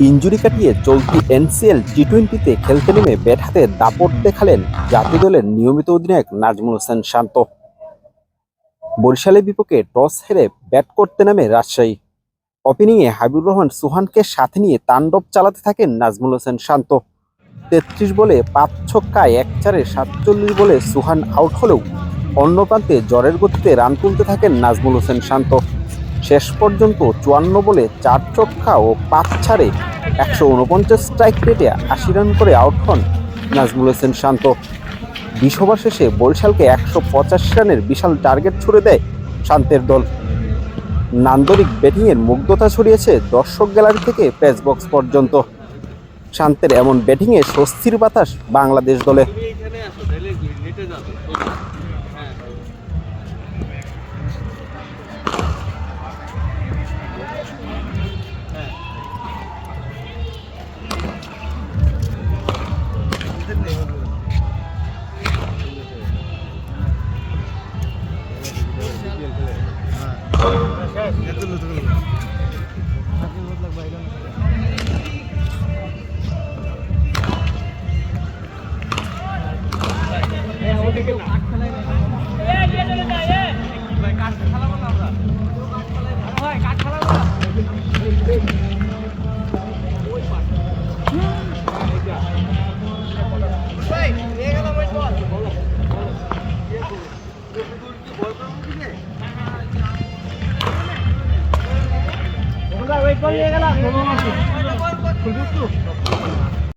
Injury কাটিয়ে চলতি NCL টি টোয়েন্টিতে খেলতে নেমে ব্যাট হাতে দাপট দেখালেন জাতীয় দলের নিয়মিত অধিনায়ক নাজমুল হোসেন শান্ত। বরিশালের বিপক্ষে টস হেরে ব্যাট করতে নামে রাজশাহী। ওপেনিংয়ে হাবিবুর রহমান সুহানকে সাথে নিয়ে তাণ্ডব চালাতে থাকেন নাজমুল হোসেন শান্ত। তেত্রিশ বলে পাঁচ ছক্কায় এক চারে সাতচল্লিশ বলে সুহান আউট হলেও অন্য প্রান্তে জ্বরের গতিতে রান তুলতে থাকেন নাজমুল হোসেন শান্ত। শেষ পর্যন্ত চুয়ান্ন বলে চার চক্ষা ও পাঁচ ছাড়ে একশো উনপঞ্চাশ স্ট্রাইক রেটে আশি রান করে আউট হন নাজমুল হোসেন শান্ত। বিশ ওভার শেষে বরিশালকে একশো পঁচাশি রানের বিশাল টার্গেট ছুড়ে দেয় শান্তের দল। নান্দনিক ব্যাটিংয়ের মুগ্ধতা ছড়িয়েছে দর্শক গ্যালারি থেকে প্রেস বক্স পর্যন্ত। শান্তের এমন ব্যাটিংয়ে স্বস্তির বাতাস বাংলাদেশ দলে। এইখানে আসো তাহলে নিয়ে গেলাম।